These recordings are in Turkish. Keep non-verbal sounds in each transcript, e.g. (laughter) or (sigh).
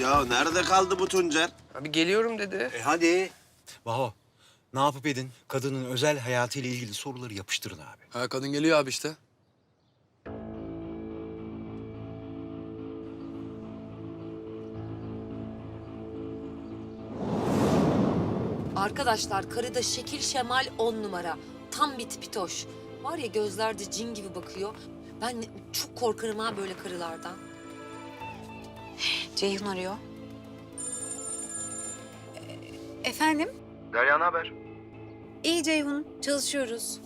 Ya nerede kaldı bu Tuncer? Abi geliyorum dedi. E hadi. Baho, ne yapıp edin? Kadının özel hayatıyla ilgili soruları yapıştırın abi. Ha kadın geliyor abi işte. Arkadaşlar karıda şekil şemal on numara. Tam bir tipitoş. Var ya gözlerde cin gibi bakıyor. Ben çok korkarım ha böyle karılardan. Ceyhun arıyor. Ee, Efendim? Derya ne haber? İyi Ceyhun, çalışıyoruz.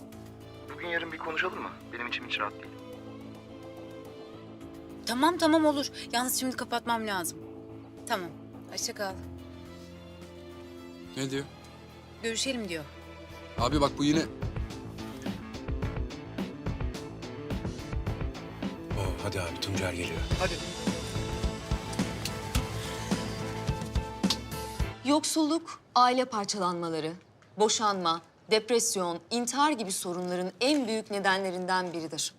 Bugün yarın bir konuşalım mı? Benim içim hiç rahat değil. Tamam tamam olur. Yalnız şimdi kapatmam lazım. Tamam, hoşça kal. Ne diyor? Görüşelim diyor. Abi bak bu yine... Oh, hadi abi Tuncer geliyor. Hadi. Yoksulluk, aile parçalanmaları, boşanma, depresyon, intihar gibi sorunların en büyük nedenlerinden biridir.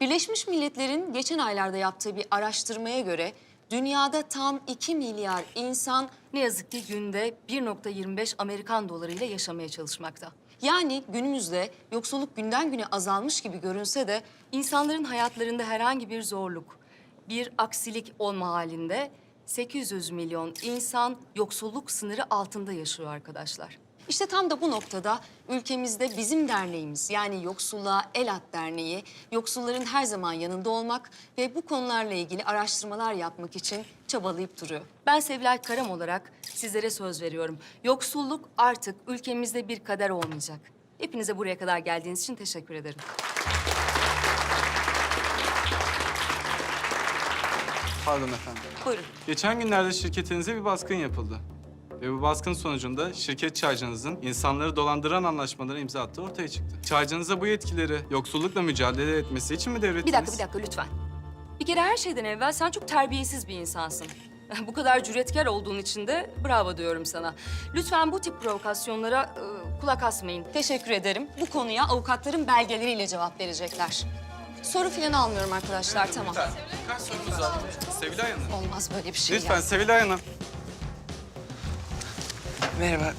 Birleşmiş Milletler'in geçen aylarda yaptığı bir araştırmaya göre dünyada tam 2 milyar insan ne yazık ki günde 1.25 Amerikan dolarıyla yaşamaya çalışmakta. Yani günümüzde yoksulluk günden güne azalmış gibi görünse de insanların hayatlarında herhangi bir zorluk, bir aksilik olma halinde 800 milyon insan yoksulluk sınırı altında yaşıyor arkadaşlar. İşte tam da bu noktada ülkemizde bizim derneğimiz yani Yoksulluğa El At Derneği yoksulların her zaman yanında olmak ve bu konularla ilgili araştırmalar yapmak için çabalayıp duruyor. Ben Sevilay Karam olarak sizlere söz veriyorum. Yoksulluk artık ülkemizde bir kader olmayacak. Hepinize buraya kadar geldiğiniz için teşekkür ederim. Pardon efendim. Buyurun. Geçen günlerde şirketinize bir baskın yapıldı. Ve bu baskın sonucunda şirket çaycınızın insanları dolandıran anlaşmalara imza attığı ortaya çıktı. Çaycınıza bu yetkileri yoksullukla mücadele etmesi için mi devrettiniz? Bir dakika, bir dakika lütfen. Bir kere her şeyden evvel sen çok terbiyesiz bir insansın. (laughs) Bu kadar cüretkar olduğun için de bravo diyorum sana. Lütfen bu tip provokasyonlara e, kulak asmayın. Teşekkür ederim. Bu konuya avukatların belgeleriyle cevap verecekler. Soru falan almıyorum arkadaşlar, tamam. Kaç sorunuz var? Sevilay Hanım. Olmaz böyle bir şey Lütfen ya. Sevilay Hanım. Merhaba.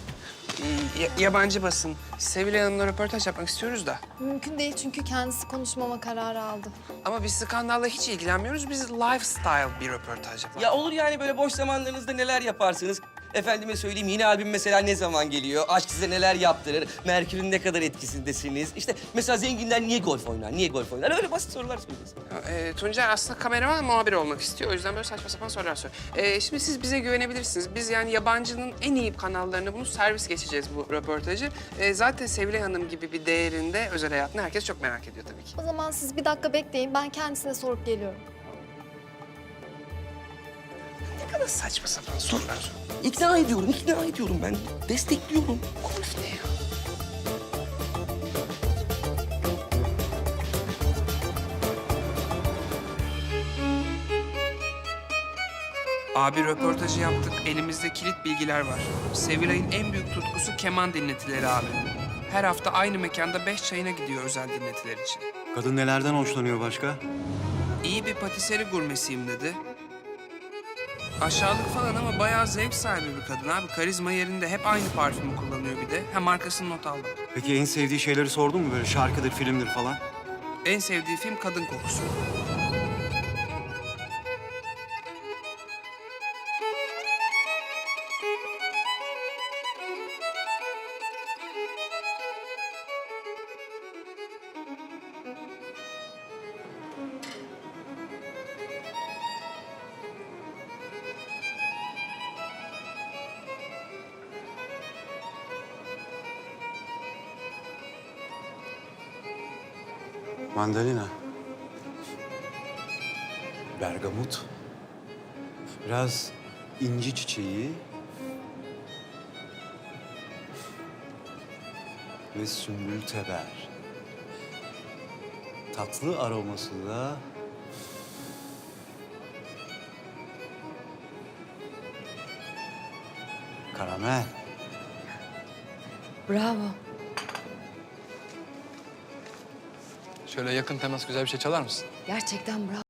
Ee, ya- yabancı basın. Sevilay Hanım'la röportaj yapmak istiyoruz da. Mümkün değil çünkü kendisi konuşmama kararı aldı. Ama biz skandalla hiç ilgilenmiyoruz. Biz lifestyle bir röportaj yapalım. Ya olur yani böyle boş zamanlarınızda neler yaparsınız? Efendime söyleyeyim yeni albüm mesela ne zaman geliyor? Aşk size neler yaptırır? Merkür'ün ne kadar etkisindesiniz? İşte mesela zenginler niye golf oynar? Niye golf oynar? Öyle basit sorular soruyorsun. Ee, Tuncer aslında kameraman muhabir olmak istiyor. O yüzden böyle saçma sapan sorular soruyor. Ee, şimdi siz bize güvenebilirsiniz. Biz yani yabancının en iyi kanallarına bunu servis geçeceğiz bu röportajı. Ee, zaten Sevilay Hanım gibi bir değerinde özel hayatını herkes çok merak ediyor tabii ki. O zaman siz bir dakika bekleyin. Ben kendisine sorup geliyorum. Ne kadar saçma sapan sorular soruyor. İkna ediyorum, ikna ediyorum ben. Destekliyorum. Golf ne ya? Abi röportajı yaptık. Elimizde kilit bilgiler var. Sevilay'ın en büyük tutkusu keman dinletileri abi. Her hafta aynı mekanda beş çayına gidiyor özel dinletiler için. Kadın nelerden hoşlanıyor başka? İyi bir patiseri gurmesiyim dedi. Aşağılık falan ama bayağı zevk sahibi bir kadın abi. Karizma yerinde hep aynı parfümü kullanıyor bir de. Hem markasını not aldım. Peki en sevdiği şeyleri sordun mu böyle şarkıdır, filmdir falan? En sevdiği film Kadın Kokusu. Mandalina. Bergamot. Biraz inci çiçeği. Ve sümbül teber. Tatlı aroması da... Karamel. Bravo. Şöyle yakın temas güzel bir şey çalar mısın? Gerçekten bravo.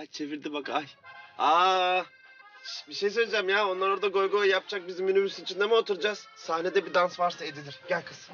Ay çevirdi bak ay. Aa. Bir şey söyleyeceğim ya. Onlar orada goy goy yapacak. Bizim minibüs içinde mi oturacağız? Sahnede bir dans varsa edilir. Gel kız.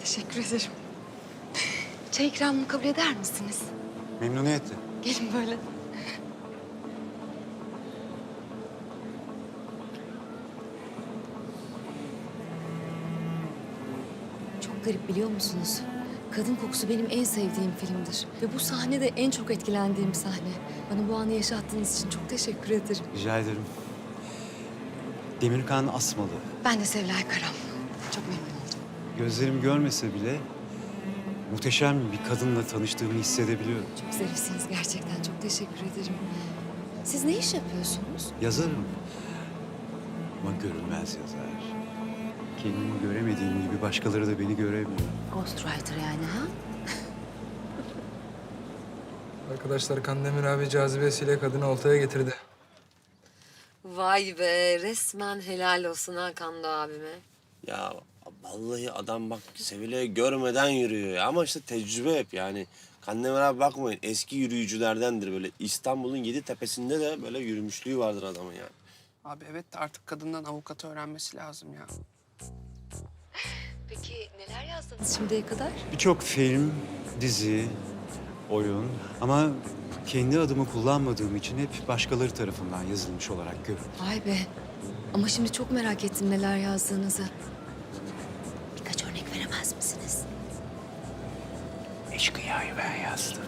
Teşekkür ederim. Çay ikramımı kabul eder misiniz? Memnuniyetle. Gelin böyle. Çok garip biliyor musunuz? Kadın kokusu benim en sevdiğim filmdir. Ve bu sahne de en çok etkilendiğim sahne. Bana bu anı yaşattığınız için çok teşekkür ederim. Rica ederim. Demirkan Asmalı. Ben de Sevlay Karam. Çok memnun. Gözlerim görmese bile muhteşem bir kadınla tanıştığımı hissedebiliyorum. Çok zarifsiniz gerçekten. Çok teşekkür ederim. Siz ne iş yapıyorsunuz? Yazarım. Ama görünmez yazar. Kendimi göremediğim gibi başkaları da beni göremiyor. Ghostwriter yani ha? Arkadaşlar Kandemir abi cazibesiyle kadını oltaya getirdi. Vay be resmen helal olsun ha Kando abime. Ya vallahi adam bak Sevilay'ı görmeden yürüyor ya. Ama işte tecrübe hep yani. Kandemir abi bakmayın eski yürüyücülerdendir böyle. İstanbul'un yedi tepesinde de böyle yürümüşlüğü vardır adamın yani. Abi evet de artık kadından avukatı öğrenmesi lazım ya. Peki neler yazdınız şimdiye kadar? Birçok film, dizi, oyun ama kendi adımı kullanmadığım için hep başkaları tarafından yazılmış olarak görüyorum. Vay be. Ama şimdi çok merak ettim neler yazdığınızı. Misiniz? Eşkıya'yı ben yazdım.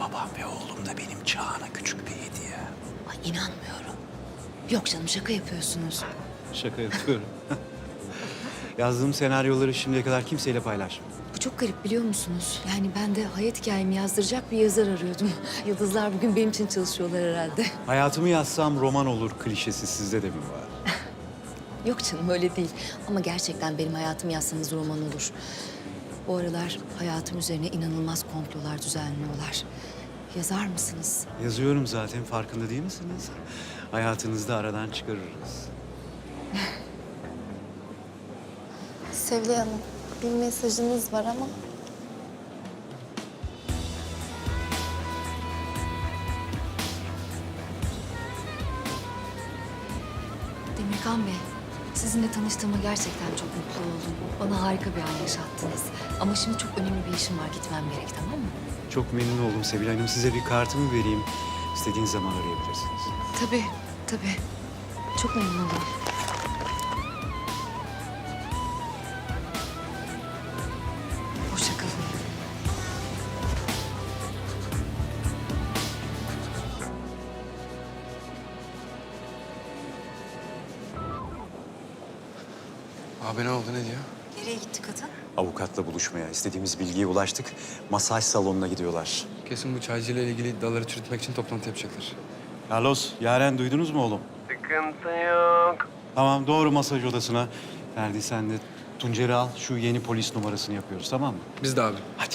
Babam ve oğlum da benim çağına küçük bir hediye. Ay inanmıyorum. Yok canım şaka yapıyorsunuz. Şaka yapıyorum. (laughs) Yazdığım senaryoları şimdiye kadar kimseyle paylaşmadım. Bu çok garip biliyor musunuz? Yani ben de hayat hikayemi yazdıracak bir yazar arıyordum. (laughs) Yıldızlar bugün benim için çalışıyorlar herhalde. Hayatımı yazsam roman olur klişesi sizde de mi var? Yok canım öyle değil. Ama gerçekten benim hayatımı yazsanız roman olur. Bu aralar hayatım üzerine inanılmaz komplolar düzenliyorlar. Yazar mısınız? Yazıyorum zaten farkında değil misiniz? Hayatınızda aradan çıkarırız. (laughs) Sevgi Hanım, bir mesajınız var ama Demirkan Bey, sizinle tanıştığıma gerçekten çok mutlu oldum. Bana harika bir an yaşattınız. Ama şimdi çok önemli bir işim var, gitmem gerek tamam mı? Çok memnun oldum Sevil Hanım. Size bir kartımı vereyim. İstediğiniz zaman arayabilirsiniz. Tabii, tabii. Çok memnun oldum. Abi ne oldu ne diyor? Nereye gitti kadın? Avukatla buluşmaya, istediğimiz bilgiye ulaştık. Masaj salonuna gidiyorlar. Kesin bu çaycıyla ilgili iddiaları çürütmek için toplantı yapacaklar. Carlos, Yaren duydunuz mu oğlum? Sıkıntı yok. Tamam, doğru masaj odasına. Ferdi sen de Tuncer'i al, şu yeni polis numarasını yapıyoruz tamam mı? Biz de abi. Hadi.